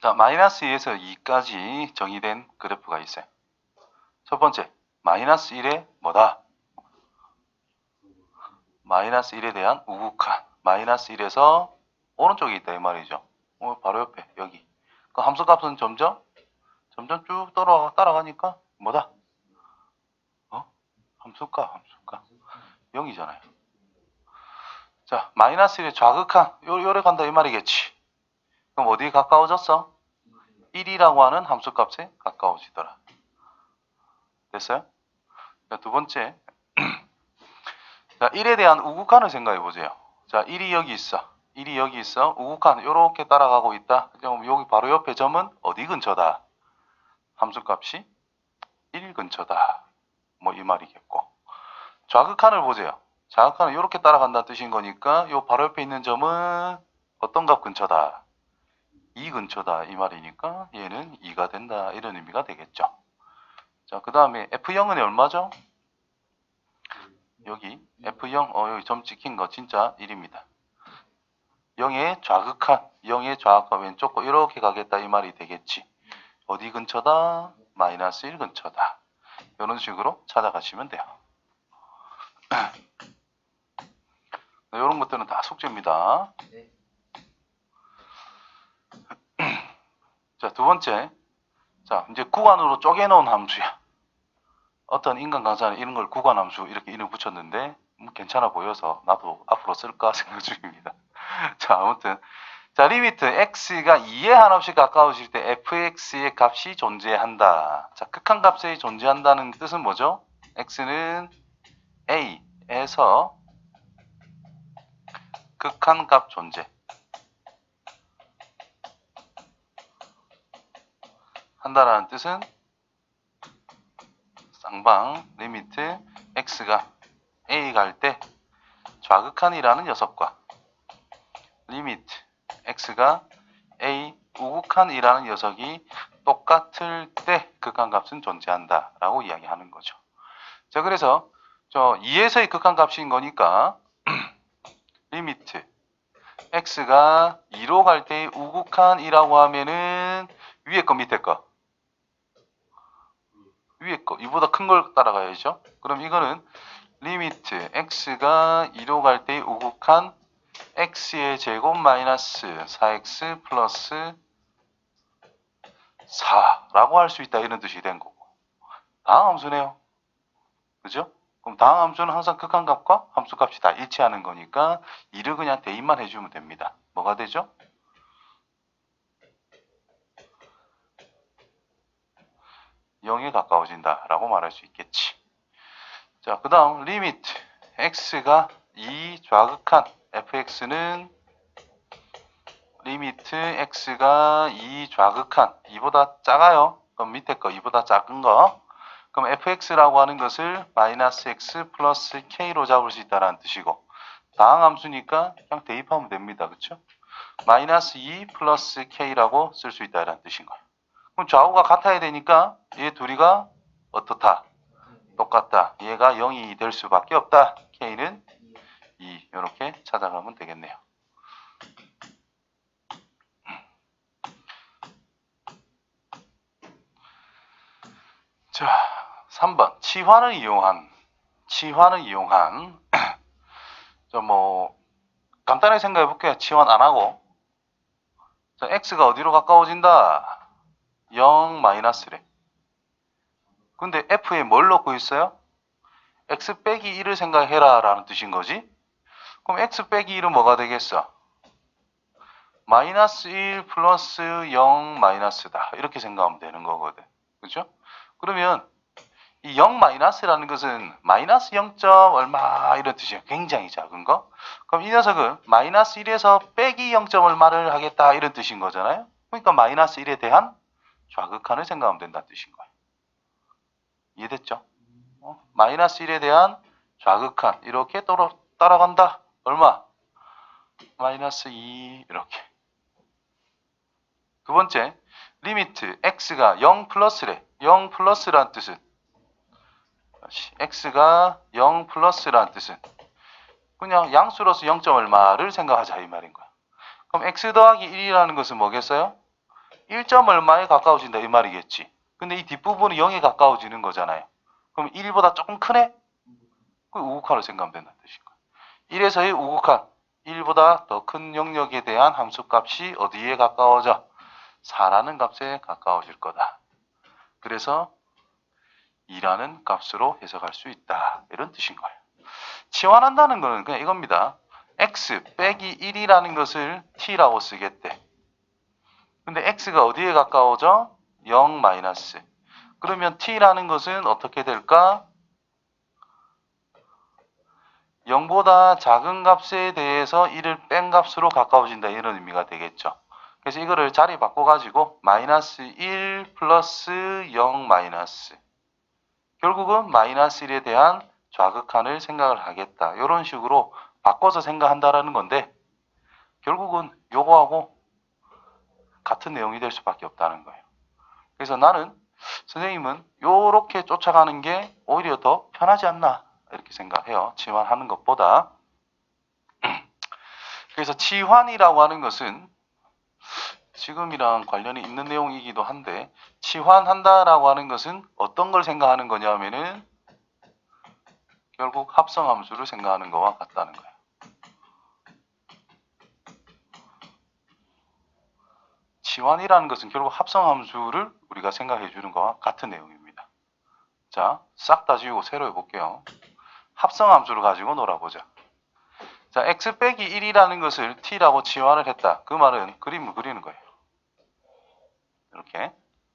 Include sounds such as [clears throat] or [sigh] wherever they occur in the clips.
자, 마이너스 2에서 2까지 정의된 그래프가 있어요. 첫 번째, 마이너스 1에 뭐다? 마이너스 1에 대한 우극한. 마이너스 1에서 오른쪽에 있다 이 말이죠. 어, 바로 옆에 여기. 그 함수값은 점점 점점 쭉 따라 따라가니까 뭐다? 어? 함수값, 함수값. 0이잖아요. 자, 마이너스 1에 좌극한. 요, 요래 간다 이 말이겠지. 그럼 어디에 가까워졌어? 1이라고 하는 함수값에 가까워지더라. 됐어요? 자, 두 번째. [clears throat] 자, 1에 대한 우극한을 생각해 보세요. 자, 1이 여기 있어. 1이 여기 있어. 우극한 이렇게 따라가고 있다. 그럼 여기 바로 옆에 점은 어디 근처다? 함수값이 1 근처다. 뭐 이 말이겠고. 좌극한을 보세요. 좌극한은 이렇게 따라간다는 뜻인 거니까 요 바로 옆에 있는 점은 어떤 값 근처다? 2 근처다 이 말이니까 얘는 2가 된다 이런 의미가 되겠죠. 자, 그 다음에 F0은 얼마죠? 여기 F0 어 여기 점 찍힌 거 진짜 1입니다. 0의 좌극한 0의 좌극한 왼쪽 거 이렇게 가겠다 이 말이 되겠지. 어디 근처다? 마이너스 1 근처다. 이런 식으로 찾아가시면 돼요. [clears throat] 이런 것들은 다 숙제입니다. 네. 자, 두 번째. 자, 이제 구간으로 쪼개놓은 함수야. 어떤 인간 강사는 이런 걸 구간 함수 이렇게 이름 붙였는데 뭐 괜찮아 보여서 나도 앞으로 쓸까 [laughs] 생각 중입니다. 자, 아무튼 자, 리미트 x가 2에 한없이 가까워질 때 fx의 값이 존재한다. 자, 극한 값이 존재한다는 뜻은 뭐죠? x는 a에서 극한 값 존재. 한다라는 뜻은 쌍방 리미트 x가 a 갈 때 좌극한이라는 녀석과 리미트 x가 a 우극한이라는 녀석이 똑같을 때 극한값은 존재한다 라고 이야기하는 거죠. 자 그래서 저 2에서의 극한값인 거니까 [clears throat] 리미트 x가 2로 갈 때의 우극한이라고 하면은 위에 거 밑에 거 위에 거 이보다 큰 걸 따라가야죠. 그럼 이거는 리미트 x가 2로 갈 때의 우극한 x의 제곱 마이너스 4x 플러스 4라고 할 수 있다 이런 뜻이 된 거고 다음 함수네요. 그죠? 그럼 다음 함수는 항상 극한값과 함수값이 다 일치하는 거니까 이를 그냥 대입만 해주면 됩니다. 뭐가 되죠? 영에 가까워진다라고 말할 수 있겠지. 자, 그 다음 리미트 x가 2 좌극한 fx는 리미트 x가 2 좌극한 2보다 작아요. 그럼 밑에 거 2보다 작은 거. 그럼 fx라고 하는 것을 마이너스 x 플러스 k로 잡을 수 있다는 뜻이고 다항 함수니까 그냥 대입하면 됩니다. 그렇죠? 마이너스 2 플러스 k라고 쓸 수 있다는 뜻인 거예요. 그럼 좌우가 같아야 되니까 얘 둘이가 어떻다? 똑같다. 얘가 0이 될 수밖에 없다. k는 2 이렇게 찾아가면 되겠네요. 자, 3번 치환을 이용한 치환을 이용한 [clears throat] 저 뭐 간단하게 생각해 볼게요. 치환 안 하고 자, x가 어디로 가까워진다? 0 마이너스래. 근데 f에 뭘 넣고 있어요? x 빼기 1을 생각해라 라는 뜻인 거지. 그럼 x 빼기 1은 뭐가 되겠어? 마이너스 1 플러스 0 마이너스다. 이렇게 생각하면 되는 거거든. 그죠? 그러면 이 0 마이너스라는 것은 마이너스 0. 얼마 이런 뜻이에요. 굉장히 작은 거. 그럼 이 녀석은 마이너스 1에서 빼기 0. 얼마를 하겠다 이런 뜻인 거잖아요. 그러니까 마이너스 1에 대한 좌극한을 생각하면 된다는 뜻인 거예요. 이해됐죠? 어? 마이너스 1에 대한 좌극한 이렇게 따라, 따라간다. 얼마? 마이너스 2 이렇게. 두 번째 리미트 x가 0 플러스래. 0 플러스란 뜻은 x가 0 플러스란 뜻은 그냥 양수로서 0. 얼마를 생각하자 이 말인 거야. 그럼 x 더하기 1이라는 것은 뭐겠어요? 1점 얼마에 가까워진다 이 말이겠지. 근데 이 뒷부분은 0에 가까워지는 거잖아요. 그럼 1보다 조금 크네? 그 우극한을 생각하면 된다는 뜻인 거예요. 1에서의 우극한 1보다 더 큰 영역에 대한 함수값이 어디에 가까워져? 4라는 값에 가까워질 거다. 그래서 2라는 값으로 해석할 수 있다. 이런 뜻인 거예요. 치환한다는 거는 그냥 이겁니다. x 빼기 1이라는 것을 t라고 쓰겠대. 근데 x가 어디에 가까워져? 0 마이너스. 그러면 t라는 것은 어떻게 될까? 0보다 작은 값에 대해서 1을 뺀 값으로 가까워진다 이런 의미가 되겠죠. 그래서 이거를 자리 바꿔가지고 마이너스 1 플러스 0 마이너스 결국은 마이너스 1에 대한 좌극한을 생각을 하겠다. 이런 식으로 바꿔서 생각한다라는 건데 결국은 요거하고 같은 내용이 될 수밖에 없다는 거예요. 그래서 나는 선생님은 요렇게 쫓아가는 게 오히려 더 편하지 않나 이렇게 생각해요. 치환하는 것보다. [clears throat] 그래서 치환이라고 하는 것은 지금이랑 관련이 있는 내용이기도 한데 치환한다라고 하는 것은 어떤 걸 생각하는 거냐면은 결국 합성함수를 생각하는 거와 같다는 거예요. 치환이라는 것은 결국 합성함수를 우리가 생각해 주는 거와 같은 내용입니다. 자, 싹 다 지우고 새로 해볼게요. 합성함수를 가지고 놀아보자. 자, x 빼기 1이라는 것을 t라고 치환을 했다. 그 말은 그림을 그리는 거예요. 이렇게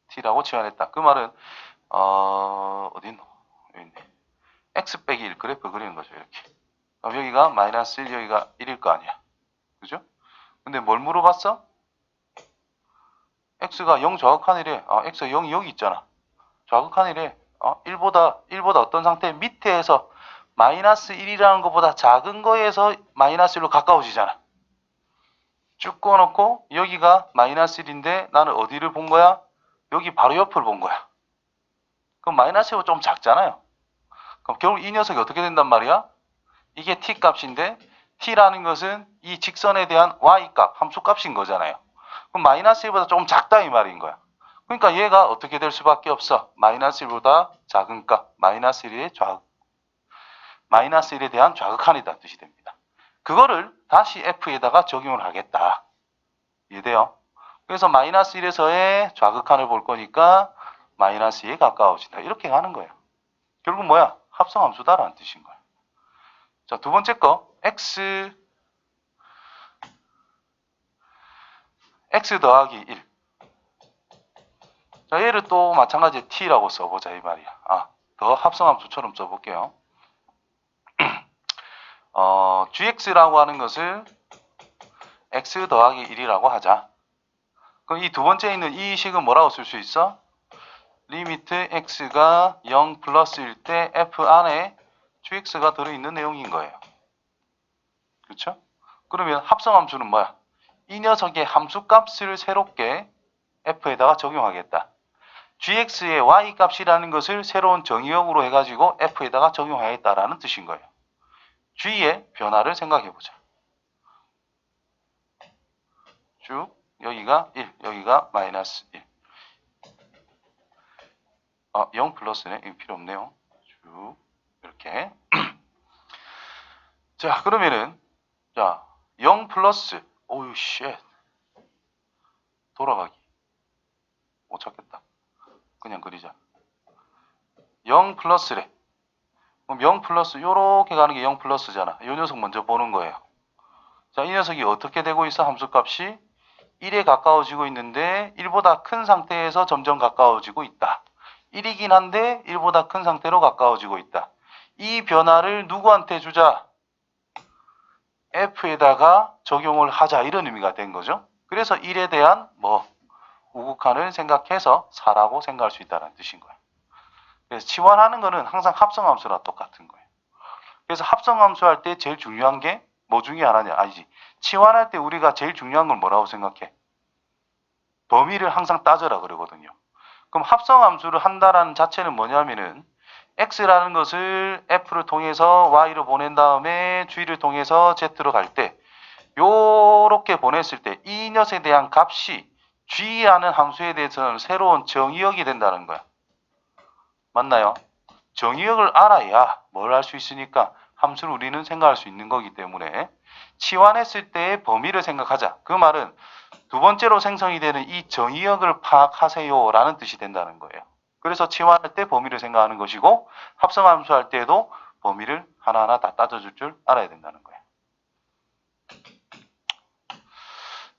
t라고 치환했다. 그 말은 어, 어디 있노? 여기 있네. x 빼기 1 그래프 그리는 거죠. 이렇게. 그럼 여기가 마이너스 1, 여기가 1일 거 아니야. 그죠? 근데 뭘 물어봤어? X가 0 좌극한이래. 아, x가 0이 여기 있잖아. 좌극한이래. 어, 1보다 1보다 어떤 상태 밑에에서 마이너스 1이라는 것보다 작은 거에서 마이너스 1로 가까워지잖아. 쭉 꺼놓고 여기가 마이너스 1인데 나는 어디를 본 거야? 여기 바로 옆을 본 거야. 그럼 마이너스 1보다 좀 작잖아요. 그럼 결국 이 녀석이 어떻게 된단 말이야? 이게 t 값인데 t라는 것은 이 직선에 대한 y 값, 함수 값인 거잖아요. 그럼 마이너스 1보다 조금 작다 이 말인 거야. 그러니까 얘가 어떻게 될 수밖에 없어. 마이너스 1보다 작은 값, 마이너스 1의 좌 마이너스 1에 대한 좌극한이다 뜻이 됩니다. 그거를 다시 f에다가 적용을 하겠다. 이해돼요? 그래서 마이너스 1에서의 좌극한을 볼 거니까 마이너스 2에 가까워진다. 이렇게 가는 거예요. 결국 뭐야? 합성함수다라는 뜻인 거예요. 자, 두 번째 거 x x 더하기 1. 자, 얘를 또 마찬가지 t라고 써보자 이 말이야. 아, 더 합성함수처럼 써볼게요. [clears throat] 어, gx라고 하는 것을 x 더하기 1이라고 하자. 그럼 이 두 번째 있는 이 식은 뭐라고 쓸 수 있어? 리미트 x가 0 플러스일 때 f 안에 gx가 들어있는 내용인 거예요. 그렇죠? 그러면 합성함수는 뭐야? 이 녀석의 함수값을 새롭게 f에다가 적용하겠다. gx의 y 값이라는 것을 새로운 정의역으로 해가지고 f에다가 적용하겠다라는 뜻인 거예요. g의 변화를 생각해 보자. 쭉 여기가 1, 여기가 마이너스 1. 아, 0 플러스네. 필요 없네요. 쭉 이렇게. [clears throat] 자, 그러면은 자, 0 플러스 오유 쉣. 돌아가기. 못 찾겠다. 그냥 그리자. 0 플러스래. 그럼 0 플러스 요렇게 가는 게 0 플러스잖아. 이 녀석 먼저 보는 거예요. 자, 이 녀석이 어떻게 되고 있어? 함수값이 1에 가까워지고 있는데 1보다 큰 상태에서 점점 가까워지고 있다. 1이긴 한데 1보다 큰 상태로 가까워지고 있다. 이 변화를 누구한테 주자? F에다가 적용을 하자 이런 의미가 된 거죠. 그래서 1에 대한 뭐 우극한을 생각해서 4라고 생각할 수 있다는 뜻인 거예요. 그래서 치환하는 거는 항상 합성함수랑 똑같은 거예요. 그래서 합성함수 할 때 제일 중요한 게 뭐 중에 하나냐? 아니지. 치환할 때 우리가 제일 중요한 건 뭐라고 생각해? 범위를 항상 따져라 그러거든요. 그럼 합성함수를 한다라는 자체는 뭐냐면은 x라는 것을 f를 통해서 y로 보낸 다음에 g를 통해서 z로 갈 때 요렇게 보냈을 때 이 녀석에 대한 값이 g라는 함수에 대해서는 새로운 정의역이 된다는 거야. 맞나요? 정의역을 알아야 뭘 할 수 있으니까 함수를 우리는 생각할 수 있는 거기 때문에 치환했을 때의 범위를 생각하자. 그 말은 두 번째로 생성이 되는 이 정의역을 파악하세요라는 뜻이 된다는 거예요. 그래서 치환할 때 범위를 생각하는 것이고 합성함수 할 때에도 범위를 하나하나 다 따져줄 줄 알아야 된다는 거예요.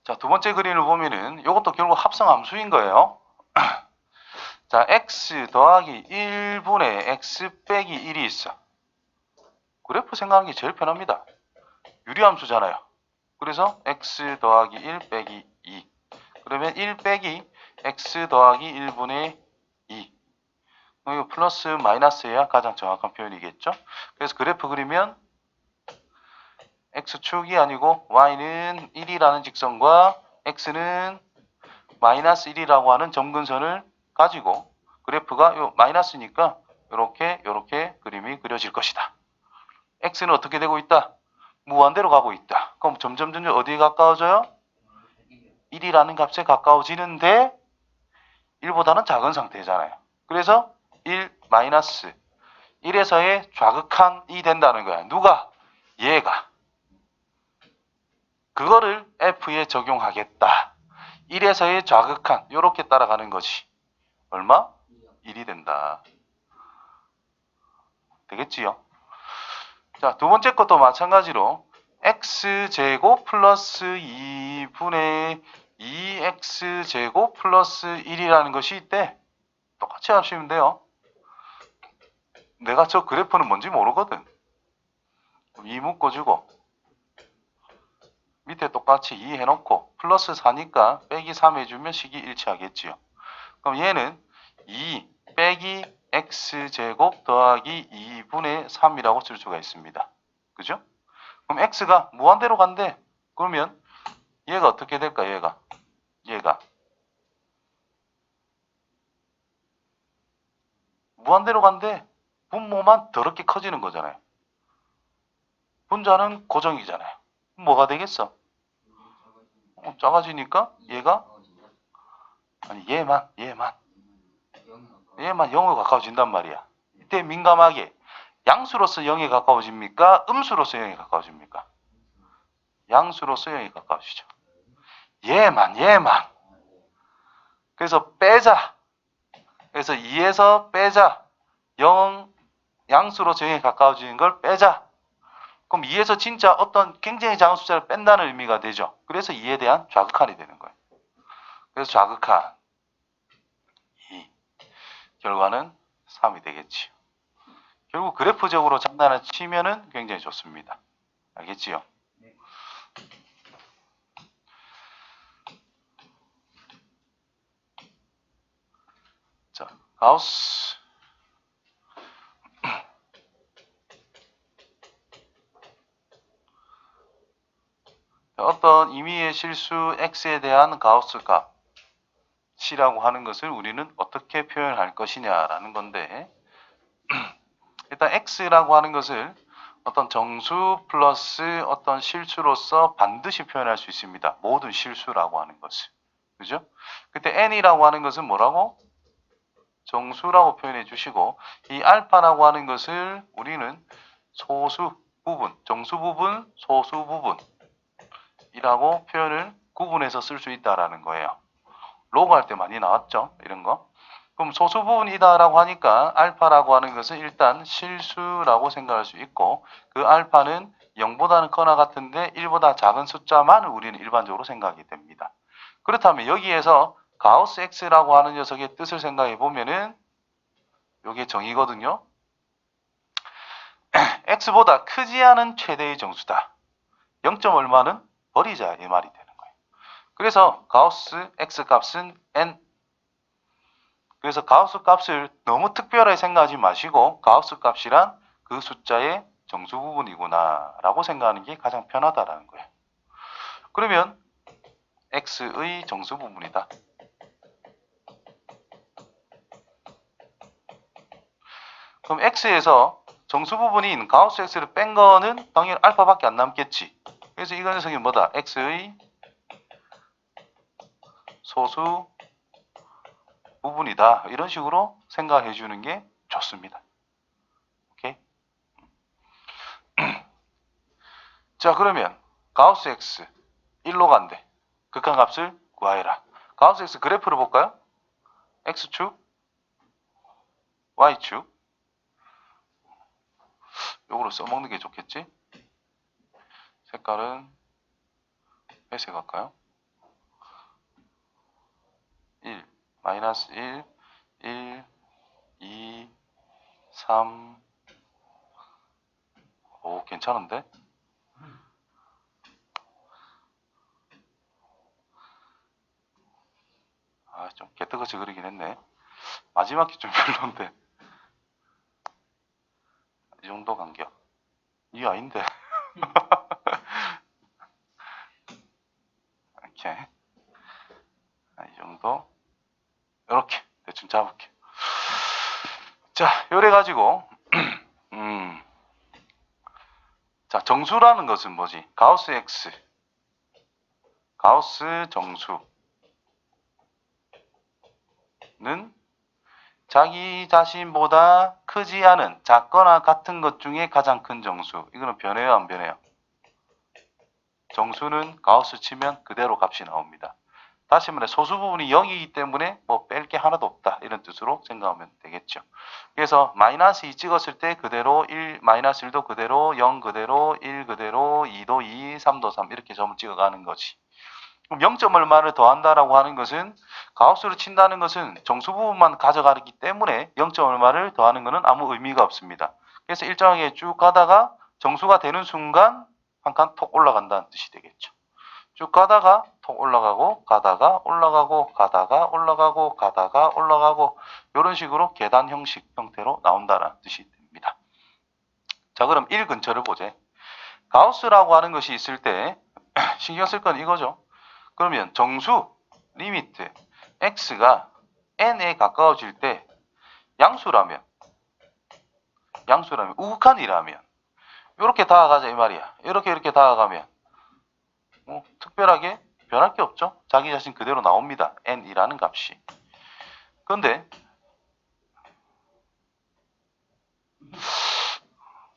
자, 두 번째 그림을 보면은 이것도 결국 합성함수인 거예요. [clears throat] 자, x 더하기 1분의 x 빼기 1이 있어. 그래프 생각하는 게 제일 편합니다. 유리함수잖아요. 그래서 x 더하기 1 빼기 2. 그러면 1 빼기 x 더하기 1분의 2. 이거 플러스 마이너스야 가장 정확한 표현이겠죠. 그래서 그래프 그리면 x축이 아니고 y는 1이라는 직선과 x는 마이너스 1이라고 하는 점근선을 가지고 그래프가 요 마이너스니까 이렇게 이렇게 그림이 그려질 것이다. x는 어떻게 되고 있다? 무한대로 가고 있다. 그럼 점점 점점 어디에 가까워져요? 1이라는 값에 가까워지는데 1보다는 작은 상태잖아요. 그래서 1 마이너스 1에서의 좌극한이 된다는 거야. 누가? 얘가. 그거를 F에 적용하겠다. 1에서의 좌극한 이렇게 따라가는 거지. 얼마? 1이 된다. 되겠지요? 자, 두 번째 것도 마찬가지로 x제곱 플러스 2분의 2x제곱 플러스 1이라는 것이 있대. 똑같이 하시면 돼요. 내가 저 그래프는 뭔지 모르거든. 2 묶어주고 밑에 똑같이 2 해놓고 플러스 4니까 빼기 3 해주면 식이 일치하겠지요. 그럼 얘는 2 빼기 x제곱 더하기 2분의 3이라고 쓸 수가 있습니다. 그죠? 그럼 x가 무한대로 간대. 그러면 얘가 어떻게 될까? 얘가 얘가 무한대로 간대. 분모만 더럽게 커지는 거잖아요. 분자는 고정이잖아요. 뭐가 되겠어? 어, 작아지니까 얘가 아니 얘만 얘만 얘만 0으로 가까워진단 말이야. 이때 민감하게 양수로서 0에 가까워집니까? 음수로서 0에 가까워집니까? 양수로서 0에 가까워지죠. 얘만 얘만. 그래서 빼자. 그래서 2에서 빼자. 0 양수로서 0에 가까워지는 걸 빼자. 그럼 2에서 진짜 어떤 굉장히 작은 숫자를 뺀다는 의미가 되죠. 그래서 2에 대한 좌극한이 되는 거예요. 그래서 좌극한 2. 결과는 3이 되겠지요. 결국 그래프적으로 장난을 치면은 굉장히 좋습니다. 알겠지요? 자, 가우스. 어떤 임의의 실수 x에 대한 가우스 값이라고 하는 것을 우리는 어떻게 표현할 것이냐라는 건데 [clears throat] 일단 x라고 하는 것을 어떤 정수 플러스 어떤 실수로서 반드시 표현할 수 있습니다. 모든 실수라고 하는 것을. 그죠? 그때 n이라고 하는 것은 뭐라고? 정수라고 표현해 주시고 이 알파라고 하는 것을 우리는 소수 부분, 정수 부분, 소수 부분 이라고 표현을 구분해서 쓸 수 있다라는 거예요. 로그 할 때 많이 나왔죠. 이런 거. 그럼 소수 부분이다라고 하니까 알파라고 하는 것은 일단 실수라고 생각할 수 있고 그 알파는 0보다는 커나 같은데 1보다 작은 숫자만을 우리는 일반적으로 생각이 됩니다. 그렇다면 여기에서 가우스 x라고 하는 녀석의 뜻을 생각해 보면은 이게 정의거든요. [clears throat] x보다 크지 않은 최대의 정수다. 0. 얼마는 버리자 이 말이 되는 거예요. 그래서 가우스 x 값은 n 그래서 가우스 값을 너무 특별하게 생각하지 마시고 가우스 값이란 그 숫자의 정수 부분이구나 라고 생각하는 게 가장 편하다라는 거예요. 그러면 x의 정수 부분이다. 그럼 x에서 정수 부분인 가우스 x를 뺀 거는 당연히 알파밖에 안 남겠지. 그래서 이거 녀석이 뭐다? x의 소수 부분이다. 이런 식으로 생각해 주는 게 좋습니다. 오케이? [clears throat] 자, 그러면 가우스 x 1로 간대. 극한값을 구하여라. 가우스 x 그래프를 볼까요? x축, y축. 요거로 써먹는 게 좋겠지? 색깔은 회색 할까요? 1, 마이너스 1, 1, 2, 3. 오, 괜찮은데? 아, 좀 개떡같이 그리긴 했네. 마지막이 좀 별론데. 이 정도 간격. 이 아닌데. [laughs] 이렇게. 아, 이 정도. 이렇게 대충 잡을게. 자, 요래 가지고 [clears throat] 음. 자, 정수라는 것은 뭐지? 가우스 x. 가우스 정수는 자기 자신보다 크지 않은 작거나 같은 것 중에 가장 큰 정수. 이거는 변해요, 안 변해요? 정수는 가우스 치면 그대로 값이 나옵니다. 다시 말해 소수 부분이 0이기 때문에 뭐 뺄 게 하나도 없다 이런 뜻으로 생각하면 되겠죠. 그래서 마이너스 2 찍었을 때 그대로 1 마이너스 1도 그대로 0 그대로 1 그대로 2도 2 3도 3 이렇게 점을 찍어가는 거지. 그럼 0점 얼마를 더한다라고 하는 것은 가우스로 친다는 것은 정수 부분만 가져가기 때문에 0점 얼마를 더하는 것은 아무 의미가 없습니다. 그래서 일정하게 쭉 가다가 정수가 되는 순간 한 칸 톡 올라간다는 뜻이 되겠죠. 쭉 가다가 톡 올라가고 가다가 올라가고 가다가 올라가고 가다가 올라가고 이런 식으로 계단 형식 형태로 나온다는 뜻이 됩니다. 자 그럼 1 근처를 보재. 가우스라고 하는 것이 있을 때 [clears throat] 신경 쓸 건 이거죠. 그러면 정수 리미트 x가 n에 가까워질 때 양수라면 양수라면 우극한이라면 이렇게 다가가자 이 말이야. 이렇게 이렇게 다가가면 뭐 특별하게 변할 게 없죠. 자기 자신 그대로 나옵니다. n이라는 값이. 근데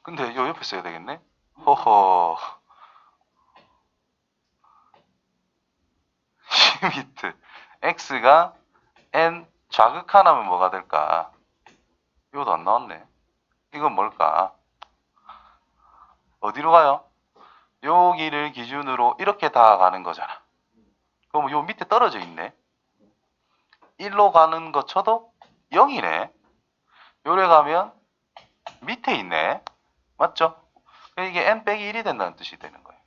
근데 요 옆에 써야 되겠네. 허허. [laughs] 리미트 x가 n 좌극하나면 뭐가 될까? 이것도 안 나왔네. 이건 뭘까? 어디로 가요? 여기를 기준으로 이렇게 다가가는 거잖아. 그럼 요 밑에 떨어져 있네. 1로 가는 거 쳐도 0이네. 요래 가면 밑에 있네. 맞죠? 이게 n 빼기 1이 된다는 뜻이 되는 거예요.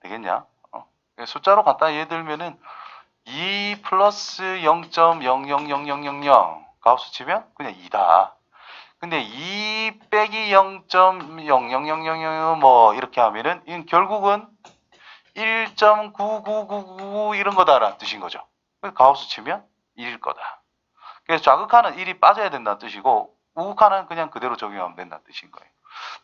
되겠냐? 어. 숫자로 간단히 예를 들면은 2 플러스 0.000000 값수 치면 그냥 2다. 근데 2 빼기 0.00000뭐 이렇게 하면은 결국은 1.9999 이런 거다라는 뜻인 거죠. 가우스 치면 1일 거다. 그래서 좌극하는 1이 빠져야 된다는 뜻이고 우극하는 그냥 그대로 적용하면 된다는 뜻인 거예요.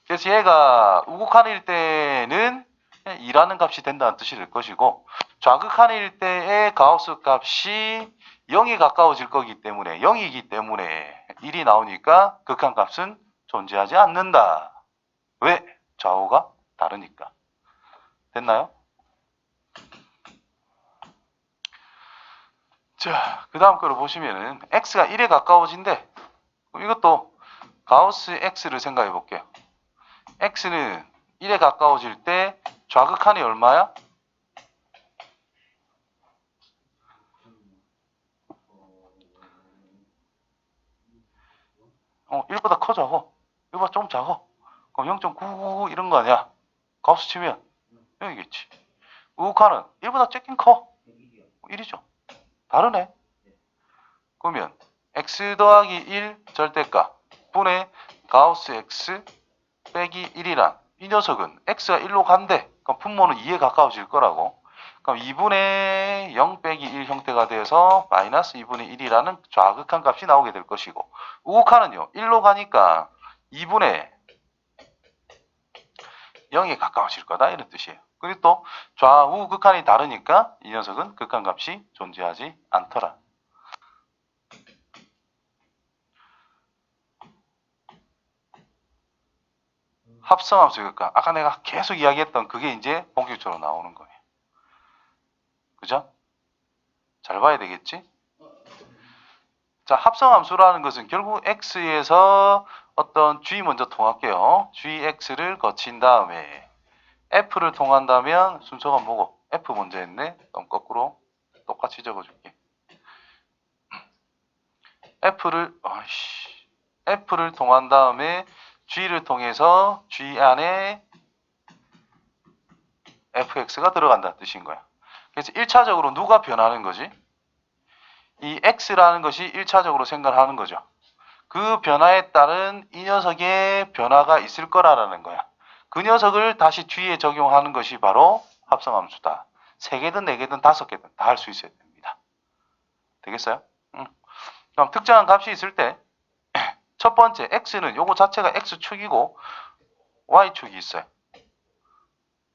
그래서 얘가 우극한일 때는 2라는 값이 된다는 뜻이 될 것이고 좌극한일 때의 가우스 값이 0이 가까워질 거기 때문에 0이기 때문에 1이 나오니까 극한 값은 존재하지 않는다. 왜? 좌우가 다르니까. 됐나요? 자, 그 다음 거를 보시면은 x가 1에 가까워진대. 그럼 이것도 가우스 x를 생각해 볼게요. x는 1에 가까워질 때 좌극한이 얼마야? 어, 1보다 커 작어. 1보다 좀 작어. 그럼 0.999 이런 거 아니야? 가우스 치면 0이겠지. 우극한은 1보다 작긴 커. 1이죠. 다르네. 그러면 x 더하기 1 절대값 분의 가우스 x 빼기 1이란 이 녀석은 x가 1로 간대. 그럼 분모는 2에 가까워질 거라고. 그럼 2분의 0 빼기 1 형태가 돼서 마이너스 2분의 1이라는 좌극한 값이 나오게 될 것이고 우극한은요 1로 가니까 2분의 0에 가까워질 거다 이런 뜻이에요. 그리고 또 좌우 극한이 다르니까 이 녀석은 극한값이 존재하지 않더라. 합성함수 극한. 아까 내가 계속 이야기했던 그게 이제 본격적으로 나오는 거예요. 그죠? 잘 봐야 되겠지? 자, 합성함수라는 것은 결국 x에서 어떤 g 먼저 통할게요. gx를 거친 다음에 f를 통한다면 순서가 뭐고? f 먼저 했네. 그럼 거꾸로 똑같이 적어줄게. f를 아이씨, f를 통한 다음에 g를 통해서 g 안에 fx가 들어간다는 뜻인 거야. 그래서 1차적으로 누가 변하는 거지? 이 x라는 것이 1차적으로 생각하는 거죠. 그 변화에 따른 이 녀석의 변화가 있을 거라는 거야. 그 녀석을 다시 뒤에 적용하는 것이 바로 합성함수다. 세 개든 네 개든 다섯 개든 다 할 수 있어야 됩니다. 되겠어요? 응. 그럼 특정한 값이 있을 때 [clears throat] 첫 번째 x는 요거 자체가 x축이고 y축이 있어요.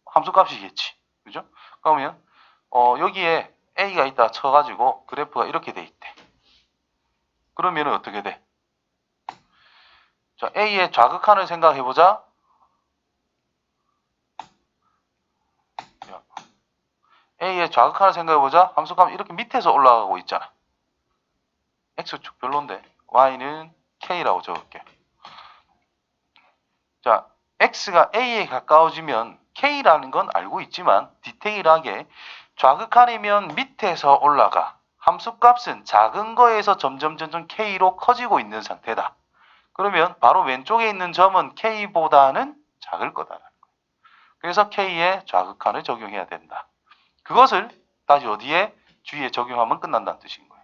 함수값이겠지. 그죠? 그러면 어, 여기에 a가 있다 쳐가지고 그래프가 이렇게 돼 있대. 그러면은 어떻게 돼? 자, a의 좌극한을 생각해 보자. a의 좌극한을 생각해 보자. 함수값 이렇게 밑에서 올라가고 있잖아. x축 별론데 y는 k라고 적을게. 자, x가 a에 가까워지면 k라는 건 알고 있지만 디테일하게 좌극한이면 밑에서 올라가. 함수값은 작은 거에서 점점 점점 k로 커지고 있는 상태다. 그러면 바로 왼쪽에 있는 점은 k보다는 작을 거다라는 거예요. 그래서 k에 좌극한을 적용해야 된다. 그것을 다시 어디에 g에 적용하면 끝난다는 뜻인 거예요.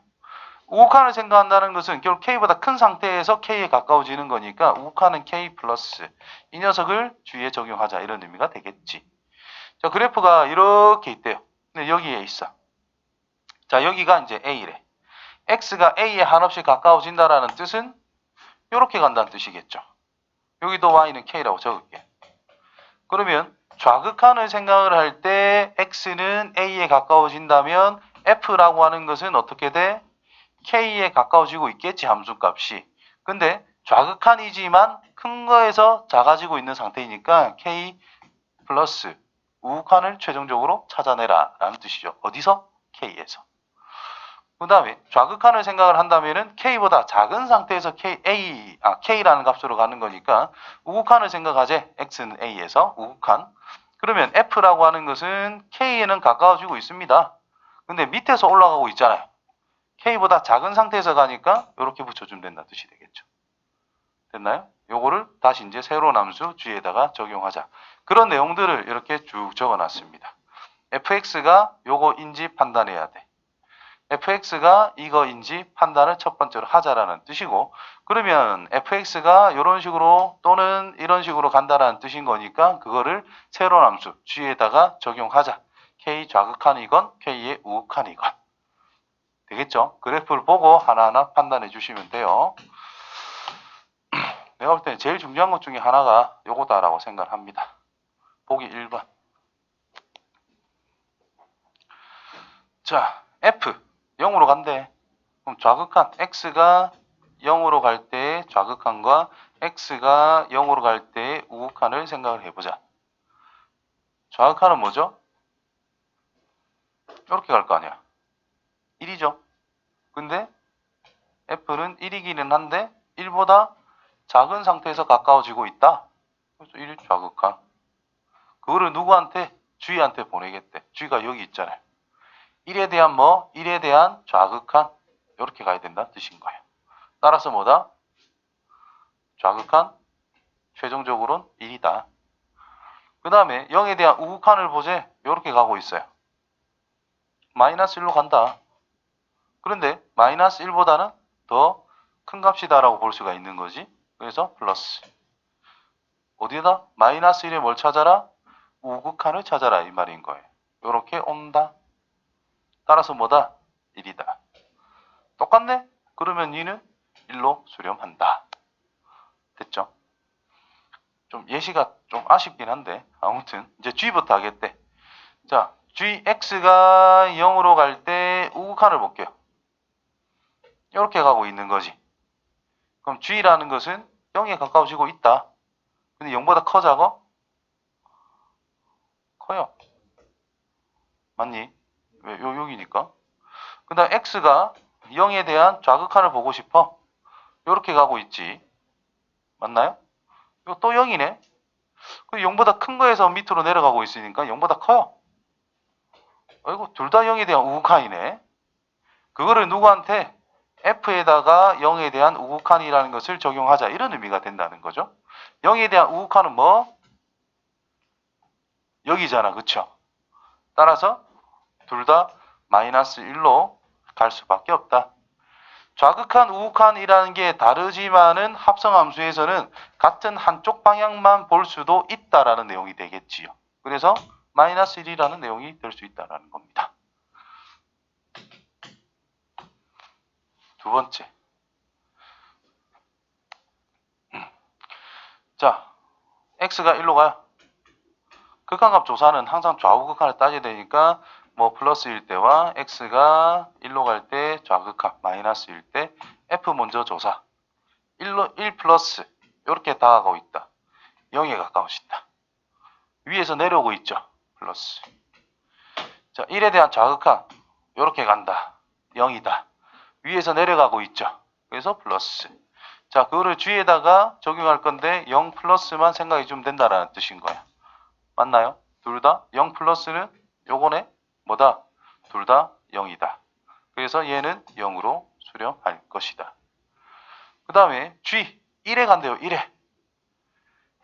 우극한을 생각한다는 것은 결국 k보다 큰 상태에서 k에 가까워지는 거니까 우극한은 k 플러스 이 녀석을 g에 적용하자 이런 의미가 되겠지. 자 그래프가 이렇게 있대요. 근데 여기에 있어. 자 여기가 이제 a래. x가 a에 한없이 가까워진다라는 뜻은 이렇게 간다는 뜻이겠죠. 여기도 y는 k라고 적을게. 그러면 좌극한을 생각을 할 때 x는 a에 가까워진다면 f라고 하는 것은 어떻게 돼? k에 가까워지고 있겠지 함수값이. 근데 좌극한이지만 큰 거에서 작아지고 있는 상태이니까 k 플러스 우극한을 최종적으로 찾아내라 라는 뜻이죠. 어디서? k에서. 그 다음에 좌극한을 생각을 한다면은 k보다 작은 상태에서 k, a, 아, k라는 값으로 가는 거니까 우극한을 생각하재 x는 a에서 우극한. 그러면 f라고 하는 것은 k에는 가까워지고 있습니다. 근데 밑에서 올라가고 있잖아요. k보다 작은 상태에서 가니까 이렇게 붙여주면 된다는 뜻이 되겠죠. 됐나요? 요거를 다시 이제 새로운 함수 g에다가 적용하자. 그런 내용들을 이렇게 쭉 적어놨습니다. fx가 요거인지 판단해야 돼. fx가 이거인지 판단을 첫 번째로 하자라는 뜻이고 그러면 fx가 이런 식으로 또는 이런 식으로 간다라는 뜻인 거니까 그거를 새로운 함수 g에다가 적용하자. k 좌극한이건 k의 우극한이건 되겠죠? 그래프를 보고 하나하나 판단해 주시면 돼요. [clears throat] 내가 볼 때는 제일 중요한 것 중에 하나가 요거다라고 생각합니다. 보기 1번. 자, F 0으로 간대. 그럼 좌극한 X가 0으로 갈 때 좌극한과 X가 0으로 갈 때 우극한을 생각을 해보자. 좌극한은 뭐죠? 이렇게 갈 거 아니야. 1이죠. 근데 F는 1이기는 한데 1보다 작은 상태에서 가까워지고 있다. 그래서 1 좌극한. 그거를 누구한테? G한테 보내겠대. G가 여기 있잖아요. 1에 대한 뭐? 1에 대한 좌극한. 이렇게 가야 된다는 뜻인 거예요. 따라서 뭐다? 좌극한 최종적으로는 1이다. 그 다음에 0에 대한 우극한을 보재. 이렇게 가고 있어요. 마이너스 1로 간다. 그런데 마이너스 1보다는 더 큰 값이다라고 볼 수가 있는 거지. 그래서 플러스. 어디에다? 마이너스 1에 뭘 찾아라? 우극한을 찾아라 이 말인 거예요. 이렇게 온다. 따라서 뭐다? 1이다. 똑같네? 그러면 2는 1로 수렴한다. 됐죠? 좀 예시가 좀 아쉽긴 한데 아무튼 이제 G부터 하겠대. 자, gx가 0으로 갈 때 우극한을 볼게요. 이렇게 가고 있는 거지. 그럼 g라는 것은 0에 가까워지고 있다. 근데 0보다 커자고? 커요. 맞니? 왜? 요, 여기니까. 그 다음 x가 0에 대한 좌극한을 보고 싶어. 이렇게 가고 있지. 맞나요? 이거 또 0이네. 그 0보다 큰 거에서 밑으로 내려가고 있으니까 0보다 커요. 아이고, 둘 다 0에 대한 우극한이네. 그거를 누구한테 f에다가 0에 대한 우극한이라는 것을 적용하자. 이런 의미가 된다는 거죠. 0에 대한 우극한은 뭐? 여기잖아. 그쵸? 따라서 둘 다 마이너스 1로 갈 수밖에 없다. 좌극한, 우극한이라는 게 다르지만은 합성함수에서는 같은 한쪽 방향만 볼 수도 있다라는 내용이 되겠지요. 그래서 마이너스 1이라는 내용이 될 수 있다라는 겁니다. 두 번째. 자, x가 1로 가요. 극한값 조사는 항상 좌우 극한을 따져야 되니까 뭐 플러스일 때와 x가 1로 갈 때 좌극한 마이너스일 때 f 먼저 조사. 1로 1 플러스 이렇게 다가가고 있다. 0에 가까워진다. 위에서 내려오고 있죠. 플러스. 자 1에 대한 좌극한 이렇게 간다. 0이다. 위에서 내려가고 있죠. 그래서 플러스. 자 그거를 g에다가 적용할 건데 0 플러스만 생각해 주면 된다라는 뜻인 거야 맞나요? 둘 다 0 플러스는 요거네 뭐다? 둘 다 0이다. 그래서 얘는 0으로 수렴할 것이다. 그 다음에 G 1에 간대요. 1에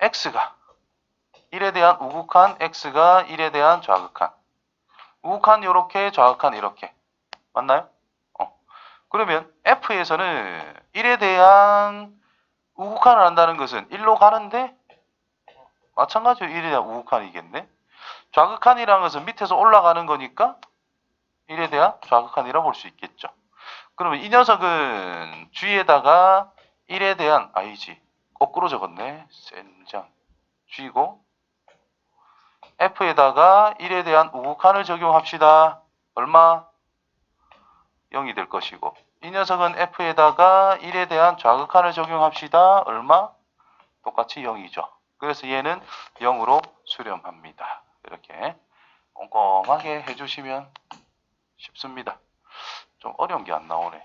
X가 1에 대한 우극한 X가 1에 대한 좌극한 우극한 요렇게 좌극한 이렇게 맞나요? 어. 그러면 F에서는 1에 대한 우극한을 한다는 것은 1로 가는데 마찬가지로 1에 대한 우극한이겠네. 좌극한이라는 것은 밑에서 올라가는 거니까 1에 대한 좌극한이라 볼 수 있겠죠. 그러면 이 녀석은 G에다가 1에 대한 아이지 거꾸로 적었네. 센장 G고 F에다가 1에 대한 우극한을 적용합시다. 얼마? 0이 될 것이고 이 녀석은 F에다가 1에 대한 좌극한을 적용합시다. 얼마? 똑같이 0이죠. 그래서 얘는 0으로 수렴합니다. 이렇게 꼼꼼하게 해주시면 쉽습니다. 좀 어려운 게 안 나오네.